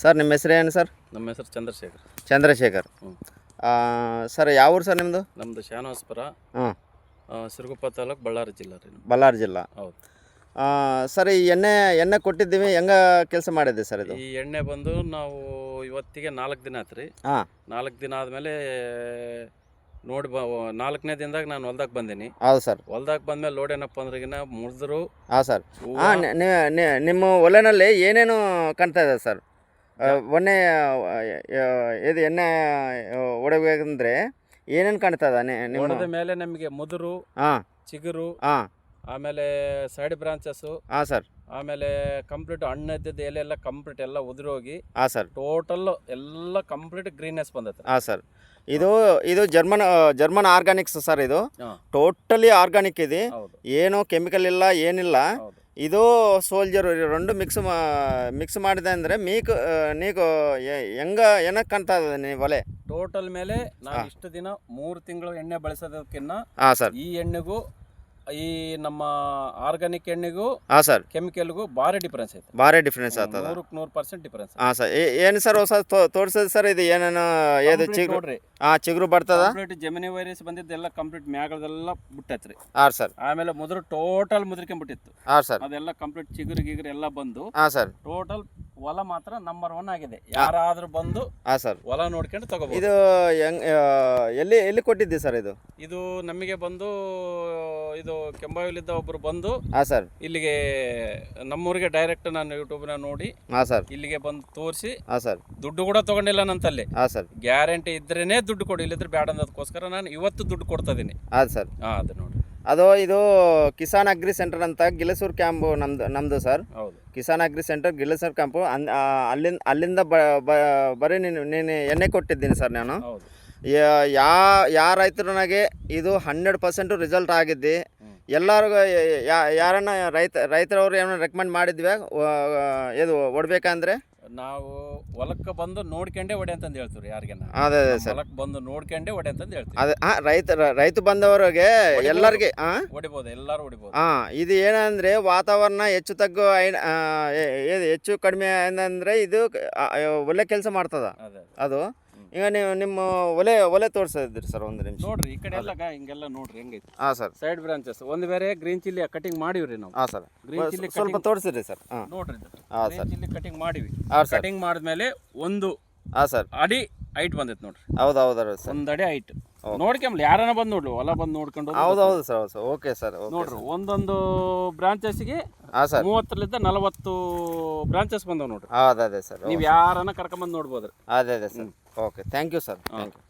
Sir ನಿಮ್ಮ ಹೆಸರು ಏನು ಸರ್? ನಮ್ಮ ಹೆಸರು ಚಂದ್ರಶೇಖರ್. ಚಂದ್ರಶೇಖರ್. ಹ್ಞೂ ಸರ್ ಯಾವ ಊರು ಸರ್ ನಿಮ್ಮದು ನಮ್ಮದು ಶಾನವಾಸ್ಪುರ. ಹಾಂ. ಸಿರುಗುಪ್ಪ ತಾಲೂಕು ಬಳ್ಳಾರಿ ಜಿಲ್ಲೆ ರೀ ನಮ್ದು. ಬಳ್ಳಾರಿ ಜಿಲ್ಲಾ. ಹೌದು. ಸರ್ ಈ ಎಣ್ಣೆ ಎಣ್ಣೆ ಕೊಟ್ಟಿದ್ದೀವಿ. ಹೆಂಗ ಕೆಲಸ ಮಾಡಿದ್ದೆ ಸರ್ ಇದು? ಈ ಎಣ್ಣೆ ಬಂದು ನಾವು ಇವತ್ತಿಗೆ ನಾಲ್ಕು ದಿನ ಆಯ್ತು ರೀ ಹಾಂ. ನಾಲ್ಕು ದಿನ ಆದಮೇಲೆ ನೋಡಿ ಬ ನಾಲ್ಕನೇ ದಿನದಾಗ ನಾನು ಹೊಲ್ದಾಗ ಬಂದೀನಿ. ಹೌದು ಸರ್. ಹೊಲ್ದಾಗ ಬಂದ್ಮೇಲೆ ಲೋಡ್ ಏನಪ್ಪ ಅಂದ್ರೆಗಿನ ಮುರಿದ್ರು ಹಾಂ ಸರ್. ಹಾಂ ನಿಮ್ಮ ಒಲೆನಲ್ಲಿ ಏನೇನು ಕಾಣ್ತಾ ಇದೆ ಸರ್? ಆ, ಇದು ಎಣ್ಣೆ ಹೊಡಬೇಕಂದ್ರೆ ಏನೇನು ಕಾಣ್ತಾ ಇದೆ? ನಿ- ನಿಮ್ಮ ಹೊಡೆದ ಮೇಲೆ ನಮಗೆ ಮುದುರು ಹಾಂ ಚಿಗುರು ಹಾಂ ಆಮೇಲೆ ಸೈಡ್ ಬ್ರಾಂಚಸ್ಸು ಹಾಂ ಸರ್. ಆಮೇಲೆ ಕಂಪ್ಲೀಟ್ ಹಣ್ಣು ಇದ್ದಿದ್ದು ಎಲೆ ಎಲ್ಲ ಕಂಪ್ಲೀಟ್ ಎಲ್ಲ ಉದುರೋಗಿ ಹಾಂ ಸರ್. ಟೋಟಲ್ ಎಲ್ಲ ಕಂಪ್ಲೀಟ್ ಗ್ರೀನೆಸ್ ಬಂದೈತೆ. ಹಾಂ ಸರ್. ಇದು ಇದು ಜರ್ಮನ್ ಜರ್ಮನ್ ಆರ್ಗಾನಿಕ್ಸ್ ಸರ್ ಇದು. ಟೋಟಲಿ ಆರ್ಗಾನಿಕ್ ಇದೆ. ಏನು ಕೆಮಿಕಲ್ ಇಲ್ಲ ಏನಿಲ್ಲ. ಇದು ಸೋಲ್ಜರು ರೆಂಡು ಮಿಕ್ಸ್ ಮಾ ಮಿಕ್ಸ್ ಮಾಡಿದೆ ಅಂದರೆ ಮೀಕು ನೀಕು ಹೆಂಗ ಏನಕ್ಕೆ ಕಾಣ್ತಾ ಇದೆ ನೀ ಒಲೆ? ಟೋಟಲ್ ಮೇಲೆ ನಾವು ಇಷ್ಟು ದಿನ ಮೂರು ತಿಂಗಳು ಎಣ್ಣೆ ಬಳಸೋದಕ್ಕಿನ್ನ ಹಾಂ ಸರ್. ಈ ಎಣ್ಣೆಗೂ ಈ ನಮ್ಮ ಆರ್ಗಾನಿಕ್ ಎಣ್ಣೆಗೂ ಹಾಂ ಸರ್. ಕೆಮಿಕಲ್ಗೂ ಭಾರಿ ಡಿಫ್ರೆನ್ಸ್ ಐತೆ. ಭಾರಿ ಡಿಫ್ರೆನ್ಸ್ ಆಗ್ತದ. ನೂರಕ್ಕೆ ನೂರು ಪರ್ಸೆಂಟ್ ಡಿಫ್ರೆನ್ಸ್ ಹಾಂ ಸರ್. ಏನು ಸರ್ ಹೊಸ ತೋರಿಸೋದು ಸರ್ ಇದು ಏನೇನು ಇದು ಚಿಗುರು ನೋಡ್ರಿ. ಹಾಂ ಚಿಗುರು ಬರ್ತದ? ಕಂಪ್ಲೀಟ್ ಜಮಿನಿ ವೈರಸ್ ಬಂದಿದ್ದೆಲ್ಲ ಕಂಪ್ಲೀಟ್ ಮ್ಯಾಗದೆಲ್ಲ ಬಿಟ್ಟೈತ್ರಿ. ಹಾಂ ಸರ್. ಆಮೇಲೆ ಮೊದಲು ಟೋಟಲ್ ಮುದ್ರಿಕೊಂಡ್ಬಿಟ್ಟಿತ್ತು ಹಾಂ ಸರ್. ಅದೆಲ್ಲ ಕಂಪ್ಲೀಟ್ ಚಿಗುರು ಗಿಗುರು ಎಲ್ಲ ಬಂದು ಹಾಂ ಸರ್. ಟೋಟಲ್ ಹೊಲ ಮಾತ್ರ ನಂಬರ್ ಒನ್ ಆಗಿದೆ. ಯಾರಾದ್ರೂ ಬಂದು ಹಾಂ ಸರ್. ಹೊಲ ನೋಡ್ಕೊಂಡು ತಗೋಬಹುದು ಇದು ಹೆಂಗ್ ಎಲ್ಲಿ ಎಲ್ಲಿ ಕೊಟ್ಟಿದ್ದೆ ಸರ್ ಇದು? ಇದು ನಮಗೆ ಬಂದು ಇದು ಕೆಂಬಾವಿಲಿದ್ದ ಒಬ್ರು ಬಂದು ಹಾಂ ಸರ್. ಇಲ್ಲಿಗೆ ನಮ್ಮೂರಿಗೆ ಡೈರೆಕ್ಟ್ ನಾನು ಯೂಟ್ಯೂಬ್ನ ನೋಡಿ ಹಾಂ ಸರ್. ಇಲ್ಲಿಗೆ ಬಂದು ತೋರಿಸಿ ಹಾಂ ಸರ್. ದುಡ್ಡು ಕೂಡ ತಗೊಂಡಿಲ್ಲ ನಂತಲ್ಲಿ. ಹಾಂ ಸರ್. ಗ್ಯಾರಂಟಿ ಇದ್ರೇನೆ ದುಡ್ಡು ಕೊಡಿ ಇಲ್ಲಿದ್ರೆ ಬೇಡ ಅನ್ನೋದಕ್ಕೋಸ್ಕರ ನಾನು ಇವತ್ತು ದುಡ್ಡು ಕೊಡ್ತಾ ಇದೀನಿ. ಹಾಂ ಸರ್. ಹಾಂ ಅದು ನೋಡಿ. ಅದು ಇದು ಕಿಸಾನ್ ಅಗ್ರಿ ಸೆಂಟರ್ ಅಂತ ಗಿಲಸೂರ್ ಕ್ಯಾಂಪು ನಮ್ದು ನಮ್ಮದು ಸರ್. ಹೌದು. Kisan agri centre Gilasur camp. ಅಲ್ಲಿಂದ ಅಲ್ಲಿಂದ ಬ ಬ- ಬರೀ ನೀನು ನೀನು ಎಣ್ಣೆ ಕೊಟ್ಟಿದ್ದೀನಿ ಸರ್ ನಾನು. ಹೌದು. ಯಾ ಯಾ ಯಾ ರೈತರನಾಗೆ ಇದು ಹಂಡ್ರೆಡ್ ಪರ್ಸೆಂಟು ರಿಸಲ್ಟ್ ಆಗಿದ್ದು. ಎಲ್ಲರಿಗೂ ಯಾರನ್ನ ರೈತ ರೈತರವ್ರು ಏನೋ ರೆಕಮೆಂಡ್ ಮಾಡಿದ್ವಿ ಇದು ಹೊಡ್ಬೇಕಂದ್ರೆ ನಾವು ಹೊಲಕ್ಕೆ ಬಂದು ನೋಡ್ಕೊಂಡೇ ಹೊಡೆ ಅಂತಂದು ಹೇಳ್ತೀವಿ ಯಾರಿಗೆನ. ಅದೇ ಅದೇ ಸರ್. ಹೊಲಕ್ಕೆ ಬಂದು ನೋಡ್ಕೊಂಡೇ ಹೊಡೆ ಅಂತಂದು ಹೇಳ್ತೀವಿ. ಅದೇ ಹಾಂ ರೈತ ರೈತ ಬಂದವರಿಗೆ ಎಲ್ಲರಿಗೆ ಹಾಂ ಹೊಡಿಬೋದು ಎಲ್ಲರೂ ಹೊಡಿಬೋದು ಹಾಂ ಇದು ಏನಂದರೆ ವಾತಾವರಣ ಹೆಚ್ಚು ತಗ್ಗು ಹೆಚ್ಚು ಕಡಿಮೆ ಏನಂದ್ರೆ ಇದು ಒಳ್ಳೆ ಕೆಲಸ ಮಾಡ್ತದ. ಅದೇ. ಅದು. ಈಗ ನೀವು ನಿಮ್ಮ ಒಲೆ ಒಲೆ ತೋರಿಸಿದ್ರಿ ಸರ್ ಒಂದು ನಿಮಿಷ. ನೋಡ್ರಿ ಈ ಕಡೆ ಎಲ್ಲ ಗ- ಹಿಂಗೆಲ್ಲ ನೋಡ್ರಿ ಹೆಂಗೈತೆ. ಹಾಂ ಸರ್. ಸೈಡ್ ಬ್ರಾಂಚಸ್ ಒಂದು ಬೇರೆ ಗ್ರೀನ್ ಚಿಲ್ಲಿ ಕಟಿಂಗ್ ಮಾಡಿವ್ರಿ ನಾವು. ಹಾಂ ಸರ್. ಗ್ರೀನ್ ಚಿಲ್ಲಿ ಸ್ವಲ್ಪ ತೋರಿಸಿರಿ ಸರ್. ಹಾಂ. ನೋಡ್ರಿ ಹಾಂ ಗ್ರೀನ್ ಚಿಲ್ಲಿ ಕಟಿಂಗ್ ಮಾಡಿವಿ. ಹಾಂ ಸರ್. ಕಟಿಂಗ್ ಮಾಡಿದ್ಮೇಲೆ ಒಂದು ಹಾಂ ಸರ್. ಅಡಿ ಹೈಟ್ ಬಂದೈತೆ ನೋಡ್ರಿ. ಹೌದು ಹೌದು ಸರ್. ಒಂದ್ ಅಡಿ ಹೈಟ್ ನೋಡ್ಕೊಂಬ್ಲಿ ಯಾರನ್ನ ಬಂದು ನೋಡ್ಲಿ ಹೊಲ ಬಂದು ನೋಡ್ಕೊಂಡು ಹೌದು ಹೌದು ಸರ್ ಹೌದು ಸರ್. ಓಕೆ ಸರ್ ಓಕೆ ನೋಡ್ರಿ ಒಂದೊಂದು ಬ್ರಾಂಚಸ್ಗೆ ಹಾಂ ಸರ್. ಮೂವತ್ತರಿಂದ ನಲವತ್ತು ಬ್ರಾಂಚಸ್ ಬಂದವ್ ನೋಡ್ರಿ. ಹೌದು ಅದೇ ಸರ್. ನೀವು ಯಾರನ್ನ ಕರ್ಕೊಂಬಂದು ನೋಡ್ಬೋದ್ರಿ. ಅದೇ ಅದೇ sir. Okay thank you sir thank you